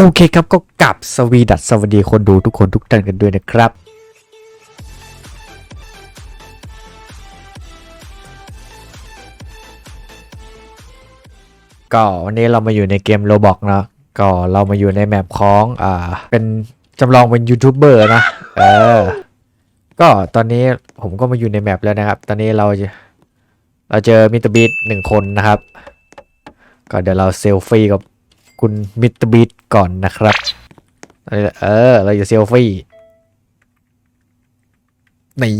โอเคครับก็กลับสวีดัสสวัสดีคนดูทุกคนทุกท่านกันด้วยนะครับก็วันนี้เรามาอยู่ในเกมโ b บอกนะก็เรามาอยู่ในแมปของอ่าเป็นจำลองเป็นยูทูบเบอร์นะเออก็ตอนนี้ผมก็มาอยู่ในแมปแล้วนะครับ ตอนนี้เราเราเจอมิสเตอร์บีทหนึ่งคนนะครับ ก็เดี๋ยวเราเซลฟี่กับ คุณมิสเตรบีทก่อนนะครับ เออ เราจะเซลฟี่นี่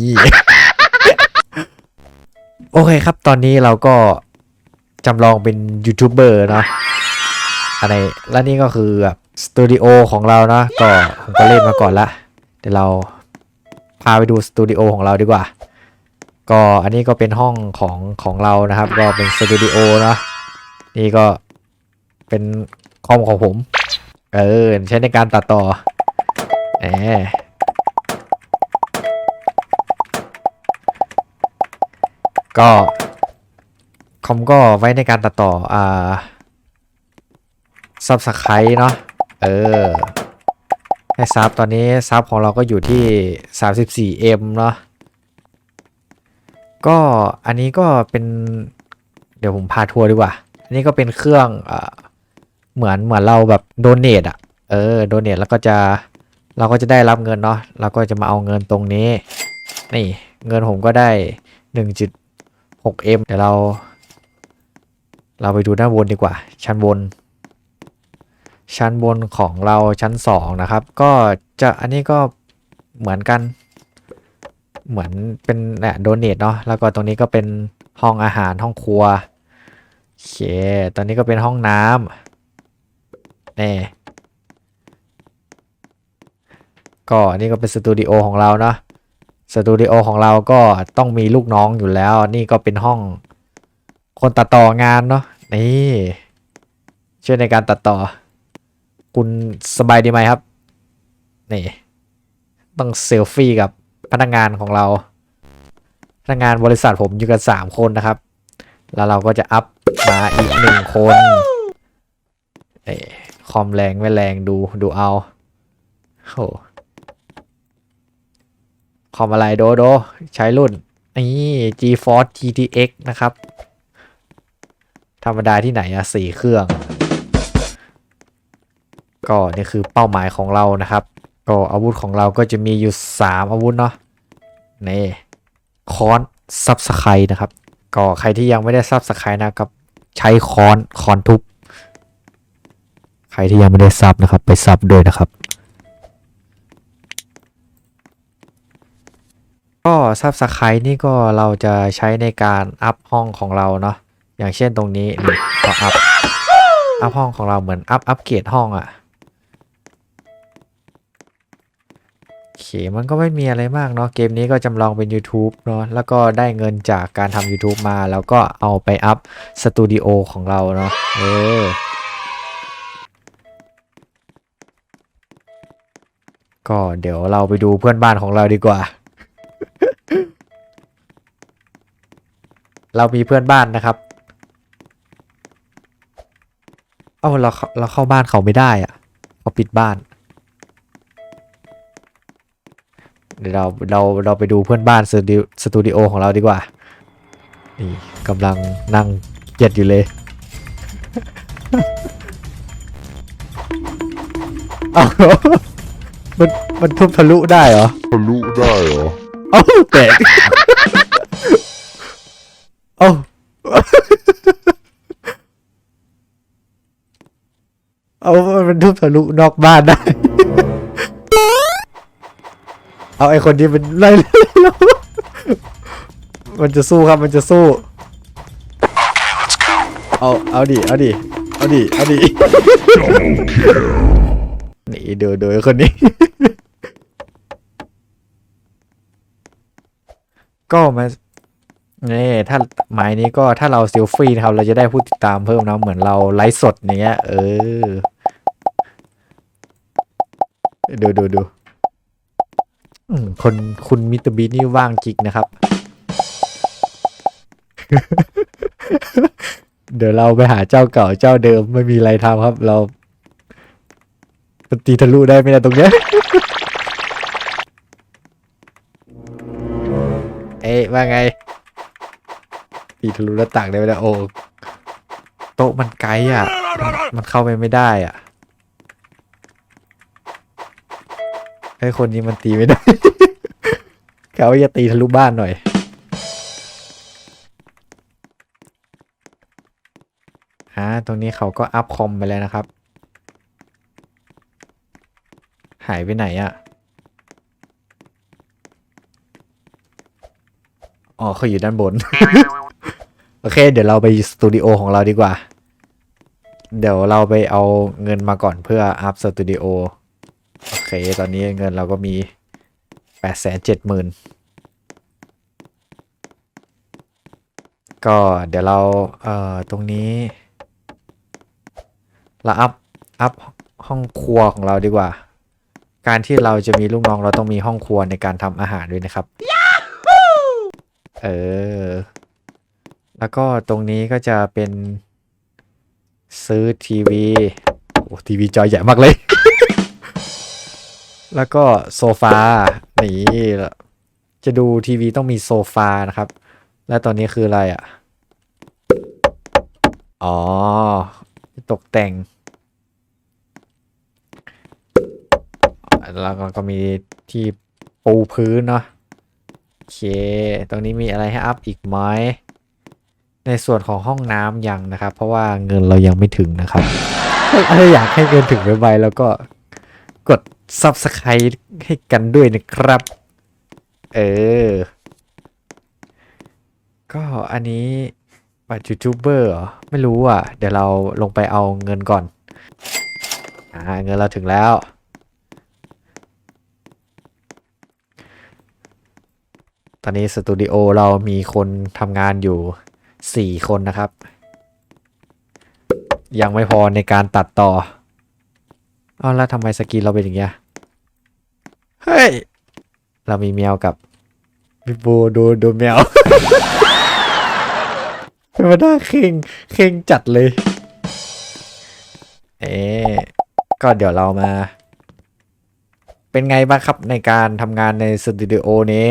โอเคครับ ตอนนี้เราก็จำลองเป็นยูทูบเบอร์เนาะอะไรและนี่ก็คือแบบสตูดิโอของเราเนาะก็ผมก็เล่นมาก่อนละเดี๋ยวเราพาไปดูสตูดิโอของเราดีกว่า ก็อันนี้ก็เป็นห้องของของเรานะครับ ก็เป็นสตูดิโอเนาะนี่ก็เป็น คอมของผม เออ ใช้ในการตัดต่อแหมก็คอมก็ไว้ในการตัดต่อ อ่าซับสไครต์เนาะ เออ ให้ซับตอนนี้ซับของเราก็อยู่ที่ 34M เนาะ ก็อันนี้ก็เป็น เดี๋ยวผมพาทัวร์ดีกว่า อันนี้ก็เป็นเครื่องอ่า เหมือนเหมือนเราแบบโดเนทอะ เออโดเนทแล้วก็จะเราก็จะได้รับเงินเนาะเราก็จะมาเอาเงินตรงนี้ นี่เงินผมก็ได้ 1.6M เดี๋ยวเรา เราไปดูด้านบนดีกว่า ชั้นบน ชั้นบนของเราชั้น 2 นะครับ ก็จะอันนี้ก็เหมือนกัน เหมือนเป็นเนี่ยโดเนทเนาะแล้วก็ตรงนี้ก็เป็นห้องอาหารห้องครัวโอเคตอนนี้ก็เป็นห้องน้ำ นี่ก็นี่ก็เป็นสตูดิโอของเราเนาะสตูดิโอของเราก็ต้องมีลูกน้องอยู่แล้ว นี่ก็เป็นห้องคนตัดต่องานเนาะนี่ช่วยในการตัดต่อ คุณสบายดีไหมครับ นี่ ต้องเซลฟี่กับพนักงานของเรา พนักงานบริษัทผมอยู่กันสามคนนะครับ แล้วเราก็จะอัพมาอีกหนึ่งคนเอ คอมแรงไม่แรงดูดูเอาโหคอมอะไรโดโด ใช้รุ่น นี่ GeForce GTX นะครับ ธรรมดาที่ไหนอะสี่เครื่อง ก็นี่คือเป้าหมายของเรานะครับ ก็อาวุธของเราก็จะมีอยู่ 3 อาวุธเนาะนี่คอนซับสไครนะครับ ก็ใครที่ยังไม่ได้ซับสไครนะครับ ใช้คอนคอนทุบ รที่ยังไม่ได้ซับนะครับ ไปซับด้วยนะครับก็ซับสไคร์นี่ก็เราจะใช้ในการอัพห้องของเราเนาะอย่างเช่นตรงนี้นี่ก็อัพอัพห้องของเราเหมือนอัพอัพเกรดห้องอะ่ะโอเคมันก็ไม่มีอะไรมากเนาะเกมนี้ก็จำลองเป็น YouTube เนาะแล้วก็ได้เงินจากการทำ YouTube มา แล้วก็เอาไปอัพสตูดิโอของเราเนาะเออ ก็เดี๋ยวเราไปดูเพื่อนบ้านของเราดีกว่า เรามีเพื่อนบ้านนะครับ เอ้าเราเราเข้าบ้านเขาไม่ได้อะเขาปิดบ้าน เดี๋ยวเราเราเราไปดูเพื่อนบ้านสตูสตูดิโอของเราดีกว่า นี่กำลังนั่งเกียดอยู่เลยเอา มันมันทุบทะลุได้เหรอ ทะลุได้เหรอ เอ้าแตกเอ้าเอามันทุบทะลุนอกบ้านได้ เอาไอคนที่มันไล่แล้วมันจะสู้ครับ มันจะสู้ เอา เอาดิ เอาดิ เอาดิ เอาดิ นี่ดูดูไอ้คนนี้ ก็มานี่ถ้าหมายนี้ก็ถ้าเราเซลฟี่นะครับ เราจะได้ผู้ติดตามเพิ่มนะเหมือนเราไลฟ์สดอย่างเงี้ย เออ ดูดูดูคนคุณมิสเตอร์บีนี่ว่างจริงนะครับ เดี๋ยวเราไปหาเจ้าเก่าเจ้าเดิมไม่มีอะไรทำครับ เรามันตีทะลุได้ไหมนี่ยตรงเนี้ย อ๊ว่าไงตีทะลุหน้าต่างได้ไหมโอ้โต๊ะมันไกลอะ มันเข้าไปไม่ได้อะไอ้คนนี้มันตีไม่ได้ เขาจะตีทะลุบ้านหน่อย ฮะ ตรงนี้เขาก็อัพคอมไปแล้วนะครับ หายไปไหนอะ่ะ อ๋อเขาอยู่ด้านบน โอเค เดี๋ยวเราไปสตูดิโอของเราดีกว่า เดี๋ยวเราไปเอาเงินมาก่อนเพื่ออัพสตูดิโอโอเค ตอนนี้เงินเราก็มีแปดแสนเจ็ดหมื่นก็เดี๋ยวเราเอ่อตรงนี้เราอัพอัพห้องครัวของเราดีกว่า การที่เราจะมีลูกน้องเราต้องมีห้องครัวในการทำอาหารด้วยนะครับ เออ แล้วก็ตรงนี้ก็จะเป็นซื้อทีวี โอ้ทีวีจอใหญ่มากเลย แล้วก็โซฟา นี่จะดูทีวีต้องมีโซฟานะครับ และตอนนี้คืออะไรอะ อ๋อ ตกแต่ง แล้วก็มีที่ปูพื้นเนาะ เค ตรงนี้มีอะไรให้อัพอีกไหมในส่วนของห้องน้ำยังนะครับ เพราะว่าเงินเรายังไม่ถึงนะครับ ถ้าอยากให้เงินถึงไวๆแล้วก็กด Subscribe ให้กันด้วยนะครับ เออ ก็อันนี้บัตรยูทูบเบอร์หรอไม่รู้อะ เดี๋ยวเราลงไปเอาเงินก่อน อ่า เงินเราถึงแล้ว ต อนนี้สตูดิโอเรามีคนทำงานอยู่ 4 คนนะครับ ยังไม่พอในการตัดต่อ เอาแล้วทำไมสกินเราเป็นอย่างเงี้ย เฮ้ย เรามีแมวกับพี่โบดูดูแมวเป็นมาได้เข่งเข่งจัดเลย เอ๊ก็เดี๋ยวเรามา เป็นไงบ้างครับในการทำงานในสตูดิโอนี้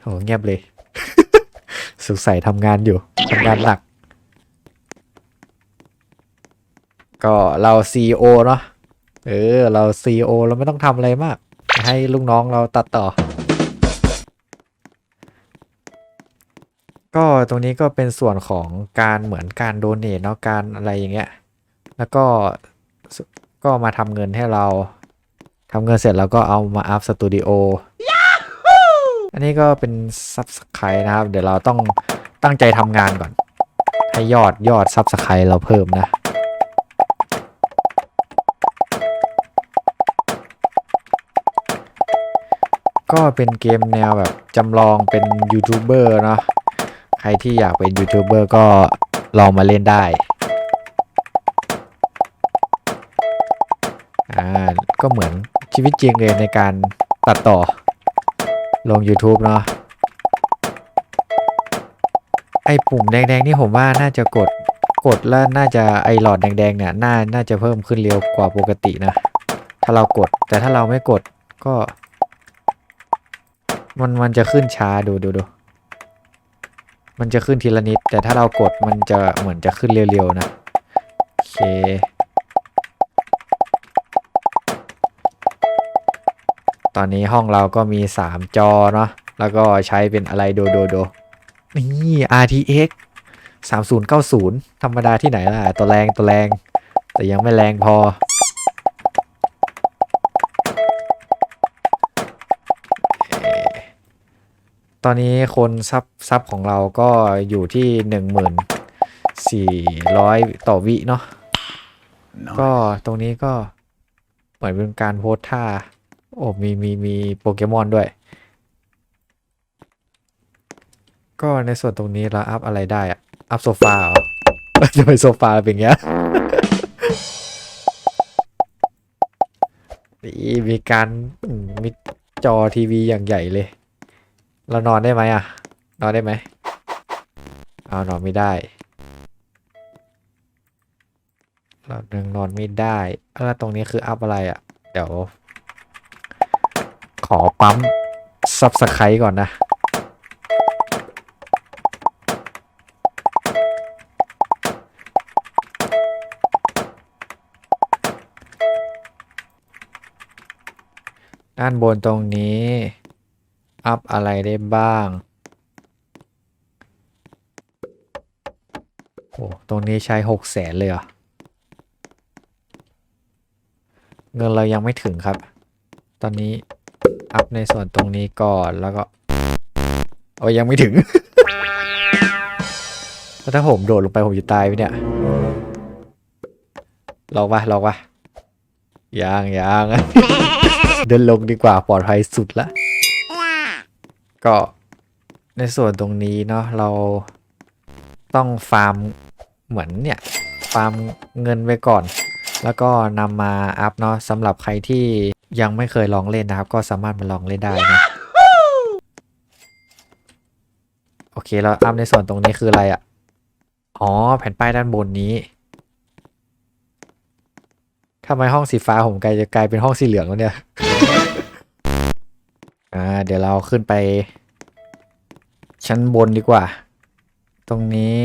โหเงียบเลย สงสัยทำงานอยู่ทำงานหนัก ก็เราซีโอเนาะเออ เราซีโอเราไม่ต้องทำอะไรมาก ให้ลูกน้องเราตัดต่อ ก็ตรงนี้ก็เป็นส่วนของการเหมือนการโดเนทเนาะการอะไรอย่างเงี้ย แล้วก็ก็มาทำเงินให้เราทำเงินเสร็จแล้วก็เอามาอัพสตูดิโอ อันนี้ก็เป็นซับสไครนะครับ เดี๋ยวเราต้องตั้งใจทำงานก่อน ให้ยอดยอดซับสไครเราเพิ่มนะก็เป็นเกมแนวแบบจำลองเป็นยูทูบเบอร์เนาะใครที่อยากเป็นยูทูบเบอร์ก็ลองมาเล่นได้ อ่า ก็เหมือนชีวิตจริงเลยในการตัดต่อ ลง YouTube เนาะไอปุ่มแดงๆนี่ผมว่าน่าจะกดกดแล้วน่าจะไอหลอดแดงๆเนี่ยน่าน่าจะเพิ่มขึ้นเร็วกว่าปกตินะ ถ้าเรากดแต่ถ้าเราไม่กดก็ มันมันจะขึ้นช้าดูดูดูมันจะขึ้นทีละนิด แต่ถ้าเรากดมันจะเหมือนจะขึ้นเร็วๆนะโอเค อนนี้ห้องเราก็มี 3 จอเนาะแล้วก็ใช้เป็นอะไรดูดูดูนี่ RTX 3090 ธรรมดาที่ไหนล่ะ ตัวแรงตัวแรง แต่ยังไม่แรงพอ ตอนนี้คนซับซับของเราก็อยู่ที่ 1400 ต่อวิเนาะก็ตรงนี้ก็เหมือนเป็นการโพสท่าโอ้มีมีมีโปเกมอนด้วย ก็ในส่วนตรงนี้เราอัพอะไรได้อะอัพโซฟาเหรอจะไปโซฟาเป็นอย่างเงี้ยนี่มีการมีจอทีวีอย่างใหญ่เลย เรานอนได้ไหมอะ นอนได้ไหมเอานอนไม่ได้ เราหนึ่งนอนไม่ได้แล้วตรงนี้คืออัพอะไรอะ่ะ เดี๋ยว อปั๊มซับสไครต์ก่อนนะ ด้านบนตรงนี้ อัพอะไรได้บ้าง โอ้ตรงนี้ใช้หกแสนเลยเหรอ เงินเรายังไม่ถึงครับ ตอนนี้ อัพในส่วนตรงนี้ก่อนแล้วก็โอ้ยังไม่ถึง แล้วถ้าผมโดดลงไปผมจะตายไหมเนี่ย ลองปะลองปะยังยังเดินลงดีกว่าปลอดภัยสุดละ ก็ในส่วนตรงนี้เนาะเราต้องฟาร์มเหมือนเนี่ย ฟาร์มเงินไว้ก่อน แล้วก็นำมาอัพเนาะสำหรับใครที่ ยังไม่เคยลองเล่นนะครับ ก็สามารถมาลองเล่นได้นะโอเคแล้วอัพในส่วนตรงนี้คืออะไรอะ่ะ อ๋อ แผ่นป้ายด้านบนนี้ทำไมห้องสีฟ้าผมกลายจะกลายเป็นห้องสีเหลืองแล้วเนี่ย อ่า เดี๋ยวเราขึ้นไป ชั้นบนดีกว่า ตรงนี้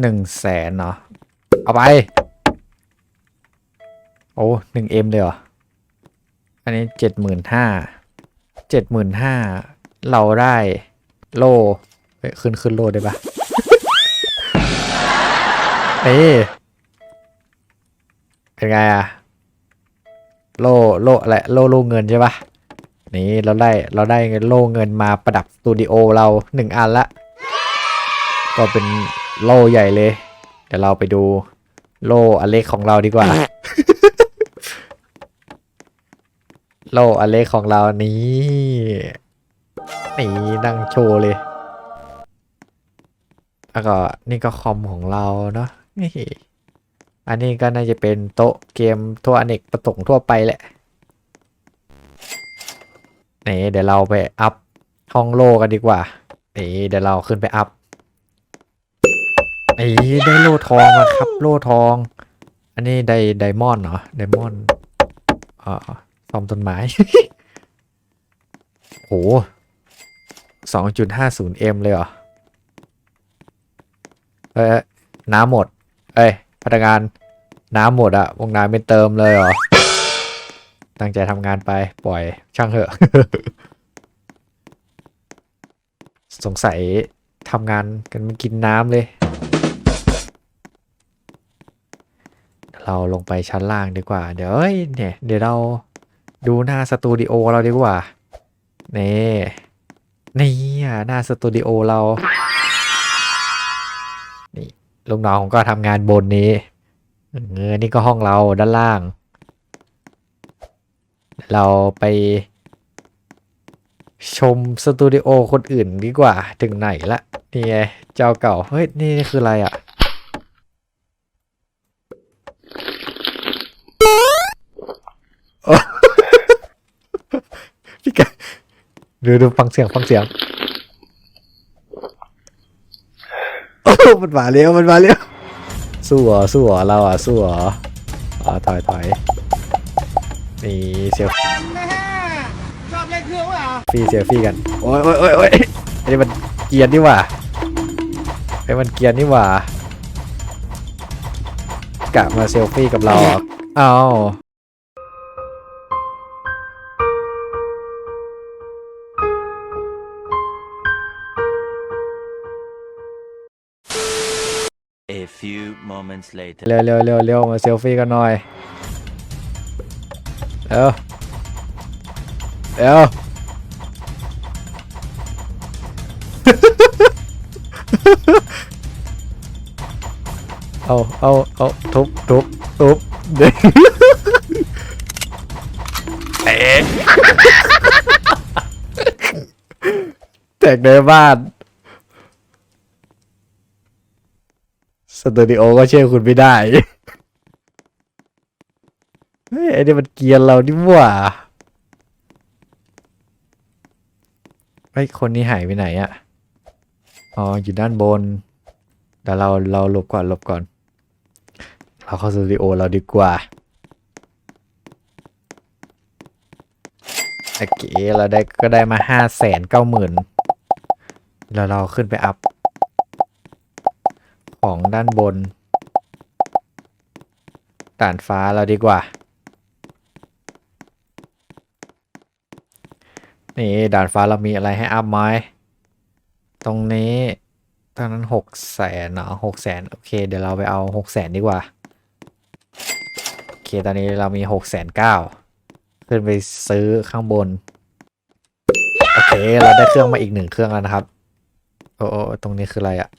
หนึ่งแสนเนาะเอาไป โอ้หนึ่งเอ็มเลยเหรอ อันนี้เจ็ดหมื่นห้าเจ็ดหมื่นห้าเราได้โลเฮ้ยขึ้นขึ้นโลได้ปะเอ้เป็นไงอะโลโลอะไรโลโลเงินใช่ปะนี่เราได้เราได้โลเงินมาประดับสตูดิโอเราหนึ่งอันละ ก็เป็นโลใหญ่เลย เดี๋ยวเราไปดูโลอันเล็กของเราดีกว่า โลอันเล็กของเรานี้นี่นั่งโชว์เลย แล้วก็นี่ก็คอมของเราเนาะนี่อันนี้ก็น่าจะเป็นโต๊ะเกมทั่วอเนกประสงค์ทั่วไปแหละนี่เดี๋ยวเราไปอัพห้องโลกันดีกว่านี่เดี๋ยวเราขึ้นไปอัพนี่ได้โลทองมาครับ โลทอง อันนี้ไดไดมอนด์เหรอไดมอนด์อ่าซ่อมต้นไม้ โหสองจุดห้าศูนย์เอ็มเลยเหรอ เอ้ยน้ำหมด เอ้ยพนักงานน้ำหมดอะวงน้ำไม่เติมเลยเหรอ ตั้งใจทำงานไปปล่อยช่างเถอะ สงสัยทำงานกันไม่กินน้ำเลย เราลงไปชั้นล่างดีกว่า เดี๋ยวเอ้ยเนี่ยเดี๋ยวเราดูหน้าสตูดิโอเราดีกว่านี่นี่อะหน้าสตูดิโอเรา นี่ลูกน้องก็ทำงานบนนี้เออนี่ก็ห้องเราด้านล่าง เราไป ชมสตูดิโอคนอื่นดีกว่า ถึงไหนละนี่ไงเจ้าเก่า เฮ้ย นี่คืออะไรอะอ้ พี่กัน ดูดูฟังเสียงฟังเสียงโอ้มันมาเร็วมันมาเร็วสู้เหรอสู้เหรอเราอะสู้เหรออ่าถอยถอยนี่เซลชอบเล่นเครื่องวะฟี่เซลฟี่กันโอ้ยโอ้ยโอ้ยโอ้ยไอ้นี่มันเกรียนนี่หว่าไอ้มันเกรียนนี่หว่ากะมาเซลฟี่กับเราเหรออ้าว moments later. เร็วเร็วเร็วเร็วมาเซลฟี่กันหน่อยเร็วเร็วเอาเอาเอาทุบทุบทุบเด็กเอ๊ะแตกในบ้าน สตูดิโอก็เชื่อคุณไม่ได้ เฮ้ยไอ้นี่มันเกียนเรานี่หว่าไอ้ยคนนี้หายไปไหนอะอ๋ออยู่ด้านบนเดี๋ยวเราเราหลบก่อนหลบก่อน เราเข้าสตูดิโอเราดีกว่าโอเคเราได้ก็ได้มาห้าแสนเก้าหมื่นแล้วเราขึ้นไปอัพ ของด้านบนด่านฟ้าเราดีกว่า นี่ด่านฟ้าเรามีอะไรให้อัพไหมตรงนี้ตอนนั้นหกแสนเนาะหกแสนโอเค เดี๋ยวเราไปเอาหกแสนดีกว่า โอเค ตอนนี้เรามีหกแสนเก้าขึ้นไปซื้อข้างบน โอเค เราได้เครื่องมาอีกหนึ่งเครื่องแล้วนะครับ โอ้โอ้ตรงนี้คืออะไรอะ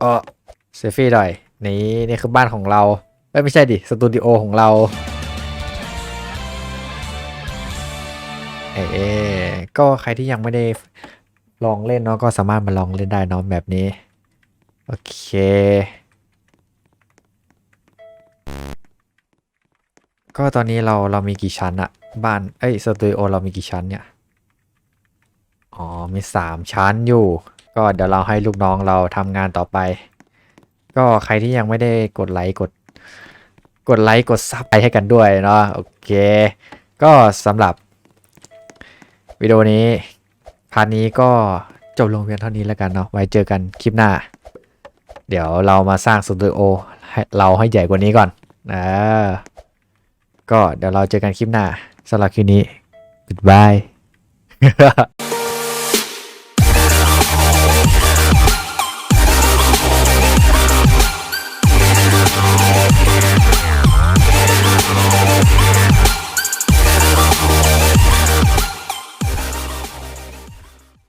เออเซฟี่หน่อย นี่นี่คือบ้านของเราเอ้ยไม่ใช่ดิ สตูดิโอของเรา เออก็ใครที่ยังไม่ได้ลองเล่นเนาะก็สามารถมาลองเล่นได้เนาะแบบนี้ โอเคก็ตอนนี้เราเรามีกี่ชั้นอะบ้านเอ้ยสตูดิโอเรามีกี่ชั้นเนี่ย อ๋อ มีสามชั้นอยู่ ก็เดี๋ยวเราให้ลูกน้องเราทำงานต่อไป ก็ใครที่ยังไม่ได้กดไลค์กด กดไลค์กดซับไปให้กันด้วยเนาะโอเค ก็สำหรับวิดีโอนี้พาร์ทนี้ก็จบลงเพียงเท่านี้แล้วกันเนาะไว้เจอกันคลิปหน้า เดี๋ยวเรามาสร้างสตูดิโอให้เราให้ใหญ่กว่านี้ก่อนนะก็เดี๋ยวเราเจอกันคลิปหน้าสำหรับคลิปนี้ goodbye